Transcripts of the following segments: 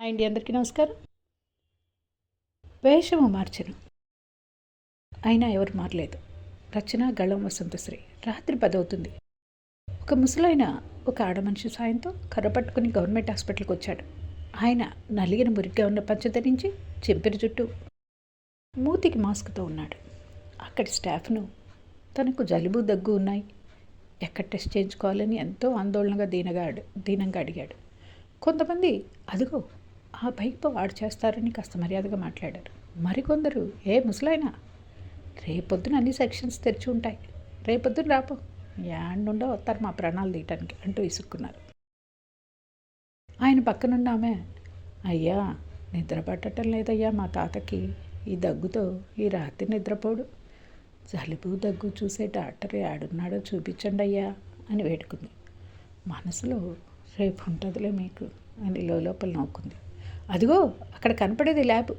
అండి అందరికీ నమస్కారం. వేషము మార్చను. అయినా ఎవరు మారలేదు. రచన గళ్ళం వసంతశ్రీ. రాత్రి పదవుతుంది. ఒక ముసలైన ఒక ఆడమనిషి సాయంతో కర్ర పట్టుకుని గవర్నమెంట్ హాస్పిటల్కి వచ్చాడు. ఆయన నలిగిన మురిగ్గా ఉన్న పంచ ధరించి చెంపిరి జుట్టు మూతికి మాస్క్తో ఉన్నాడు. అక్కడి స్టాఫ్ను తనకు జలుబు దగ్గు ఉన్నాయి. ఎక్కడ టెస్ట్ చేయించుకోవాలని ఎంతో ఆందోళనగా దీనగా దీనంగా అడిగాడు. కొంతమంది అదిగో ఆ బైక్ వాడు చేస్తారని కాస్త మర్యాదగా మాట్లాడారు. మరికొందరు ఏ ముసలైనా రేపొద్దున అన్ని సెక్షన్స్ తెరిచి ఉంటాయి. రేపొద్దున రాపో. యాండుండో వస్తారు మా ప్రాణాలు తీయటానికి అంటూ ఇసుక్కున్నారు. ఆయన పక్కనున్న ఆమె అయ్యా నిద్ర పట్టడం లేదయ్యా మా తాతకి. ఈ దగ్గుతో ఈ రాత్రి నిద్రపోడు. జలుబు దగ్గు చూసే డాక్టర్ ఆడున్నాడో చూపించండి అయ్యా అని వేడుకుంది. మనసులో రేపు ఉంటుందిలే మీకు అని లోపల నవ్వుకుంది. అదిగో అక్కడ కనపడేది ల్యాబ్.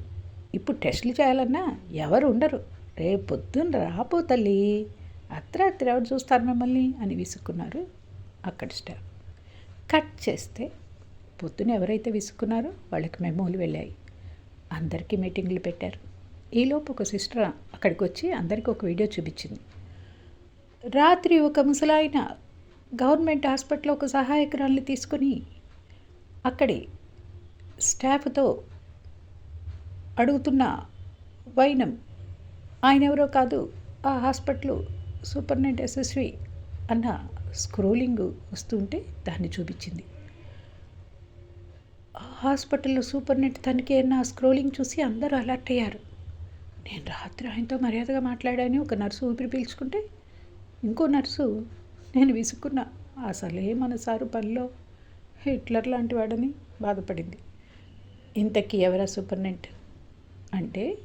ఇప్పుడు టెస్టులు చేయాలన్నా ఎవరు ఉండరు. రేపు పొద్దున్న రాపో తల్లి. అర్ధరాత్రి ఎవరు చూస్తారు మిమ్మల్ని? అని విసుక్కున్నారు అక్కడ స్టాఫ్. కట్ చేస్తే పొద్దున ఎవరైతే విసుక్కున్నారో వాళ్ళకి మెమోలు వెళ్ళాయి. అందరికీ మీటింగ్లు పెట్టారు. ఈలోపు ఒక సిస్టర్ అక్కడికి వచ్చి అందరికీ ఒక వీడియో చూపించింది. రాత్రి ఒక ముసలాయన గవర్నమెంట్ హాస్పిటల్ ఒక సహాయకురాల్ని తీసుకొని అక్కడి స్టాఫ్తో అడుగుతున్న వైనం ఆయన ఎవరో కాదు ఆ హాస్పిటల్ సూపర్నెంట్ ఎస్ఎస్వి అన్న స్క్రోలింగ్ వస్తుంటే దాన్ని చూపించింది. ఆ హాస్పిటల్లో సూపర్నెంట్ తనకి నా స్క్రోలింగ్ చూసి అందరూ అలర్ట్ అయ్యారు. నేను రాత్రి ఆయనతో మర్యాదగా మాట్లాడాను ఒక నర్సు ఊపిరి పీల్చుకుంటే ఇంకో నర్సు నేను విసుక్కున్నా అసలే మన సారు పనిలో హిట్లర్ లాంటి వాడని బాధపడింది. ఇంతకీ ఎవరా సూపర్నెంట్ అంటే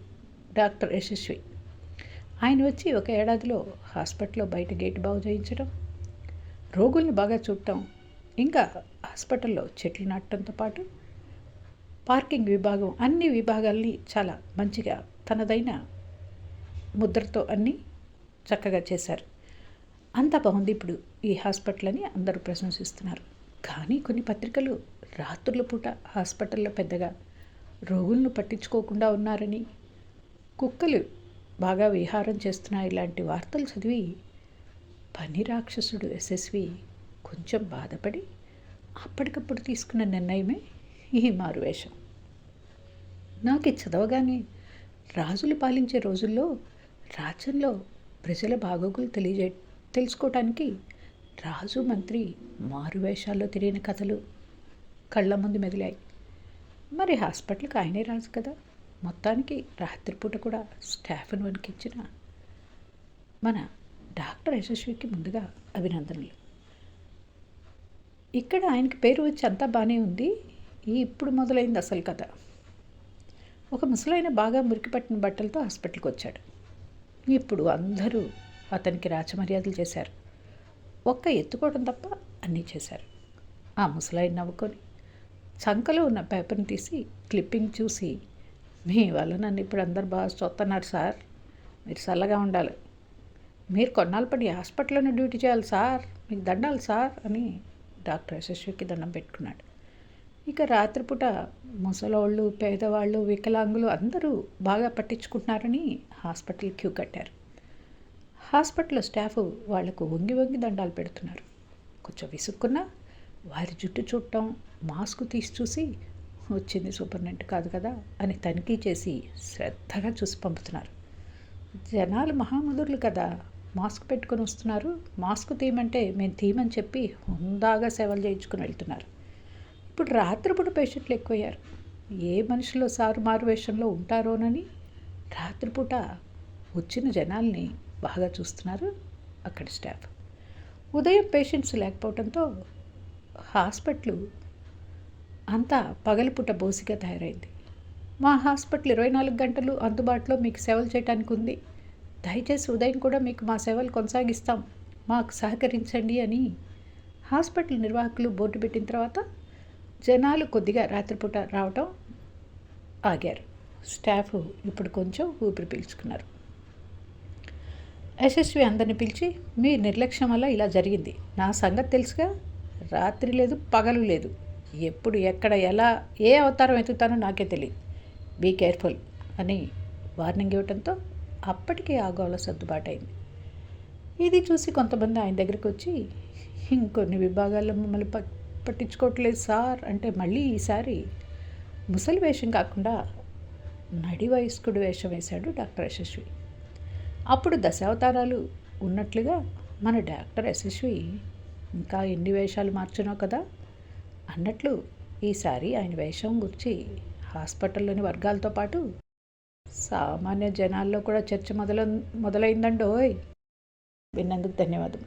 డాక్టర్ యశస్వి. ఆయన వచ్చి ఒక ఏడాదిలో హాస్పిటల్లో బయట గేట్ బాగు చేయించడం రోగుల్ని బాగా చూడటం ఇంకా హాస్పిటల్లో చెట్లు నాటడంతో పాటు పార్కింగ్ విభాగం అన్ని విభాగాల్ని చాలా మంచిగా తనదైన ముద్రతో అన్నీ చక్కగా చేశారు. అంత బాగుంది ఇప్పుడు ఈ హాస్పిటల్ అని అందరూ ప్రశంసిస్తున్నారు. కానీ కొన్ని పత్రికలు రాత్రుల పూట హాస్పిటల్లో పెద్దగా రోగులను పట్టించుకోకుండా ఉన్నారని కుక్కలు బాగా విహారం చేస్తున్నాయి ఇలాంటి వార్తలు చదివి పని రాక్షసుడు యశస్వి కొంచెం బాధపడి అప్పటికప్పుడు తీసుకున్న నిర్ణయమే ఈ మారువేషం. నాకు చదవగానే రాజులు పాలించే రోజుల్లో రాజ్యంలో ప్రజల బాగోగులు తెలియజే తెలుసుకోవటానికి రాజు మంత్రి మారువేషాల్లో తిరిగిన కథలు కళ్ళ ముందు మెదిలాయి. మరి హాస్పిటల్కి ఆయనే రాజు కదా? మొత్తానికి రాత్రిపూట కూడా స్టాఫ్ను వణికించిన మన డాక్టర్ యశస్వికి ముందుగా అభినందనలు. ఇక్కడ ఆయనకి పేరు వచ్చి అంతా బాగానే ఉంది. ఈ ఇప్పుడు మొదలైంది అసలు కథ. ఒక ముసలైన బాగా మురికి పట్టిన బట్టలతో హాస్పిటల్కి వచ్చాడు. ఇప్పుడు అందరూ అతనికి రాచమర్యాదలు చేశారు. ఒక్క ఎత్తుకోవడం తప్ప అన్నీ చేశారు. ఆ ముసలాయి నవ్వుకొని చంకలో ఉన్న పేపర్ని తీసి క్లిప్పింగ్ చూసి మీ వల్ల నన్ను ఇప్పుడు అందరు బాగా చూస్తున్నారు సార్. మీరు చల్లగా ఉండాలి. మీరు కొన్నాళ్ళ పడి హాస్పిటల్లోనే డ్యూటీ చేయాలి సార్. మీకు దండాలి సార్ అని డాక్టర్ యశస్వికి దండం పెట్టుకున్నాడు. ఇక రాత్రిపూట ముసలోళ్ళు పేదవాళ్ళు వికలాంగులు అందరూ బాగా పట్టించుకుంటున్నారని హాస్పిటల్ క్యూ కట్టారు. హాస్పిటల్లో స్టాఫ్ వాళ్ళకు వంగి వంగి దండాలు పెడుతున్నారు. కొంచెం విసుక్కున్నా వారి జుట్టు చూడటం మాస్క్ తీసి చూసి వచ్చింది సూపర్నెంట్ కాదు కదా అని తనిఖీ చేసి శ్రద్ధగా చూసి పంపుతున్నారు. జనాలు మహాముదుర్లు కదా మాస్క్ పెట్టుకొని వస్తున్నారు. మాస్క్ తీయమంటే మేము తీయమని చెప్పి హుందాగా సేవలు చేయించుకుని వెళ్తున్నారు. ఇప్పుడు రాత్రిపూట పేషెంట్లు ఎక్కువయ్యారు. ఏ మనుషులు సారు మారు వేషంలో ఉంటారోనని రాత్రిపూట వచ్చిన జనాల్ని బాగా చూస్తున్నారు. అక్కడ స్టాఫ్. ఉదయం పేషెంట్స్ లేకపోవడంతో హాస్పిటల్ అంతా పగలిపూట బోసిగా తయారైంది. మా హాస్పిటల్ ఇరవై నాలుగు గంటలు అందుబాటులో మీకు సేవలు చేయడానికి ఉంది. దయచేసి ఉదయం కూడా మీకు మా సేవలు కొనసాగిస్తాం. మాకు సహకరించండి అని హాస్పిటల్ నిర్వాహకులు బోర్డు పెట్టిన తర్వాత జనాలు కొద్దిగా రాత్రిపూట రావటం ఆగారు. స్టాఫ్ ఇప్పుడు కొంచెం ఊపిరి పీల్చుకున్నారు. యశస్వి అందరిని పిలిచి మీ నిర్లక్ష్యం వల్ల ఇలా జరిగింది. నా సంగతి తెలుసుగా? రాత్రి లేదు పగలు లేదు. ఎప్పుడు ఎక్కడ ఎలా ఏ అవతారం ఎత్తుతానో నాకే తెలియదు. బీ కేర్ఫుల్ అని వార్నింగ్ ఇవ్వడంతో అప్పటికే ఆ గోళ సర్దుబాటు అయింది ఇది చూసి కొంతమంది ఆయన దగ్గరికి వచ్చి ఇంకొన్ని విభాగాల్లో మమ్మల్ని ప పట్టించుకోవట్లేదు సార్. అంటే మళ్ళీ ఈసారి ముసలి వేషం కాకుండా నడి వయస్కుడు వేషం వేశాడు డాక్టర్ యశస్వి. అప్పుడు దశావతారాలు ఉన్నట్లుగా మన డాక్టర్ యశస్వి ఇంకా ఎన్ని వేషాలు మార్చినావు కదా అన్నట్లు ఈసారి ఆయన వేషం గురించి హాస్పిటల్లోని వర్గాలతో పాటు సామాన్య జనాల్లో కూడా చర్చ మొదల మొదలైందండోయ్. విన్నందుకు ధన్యవాదం.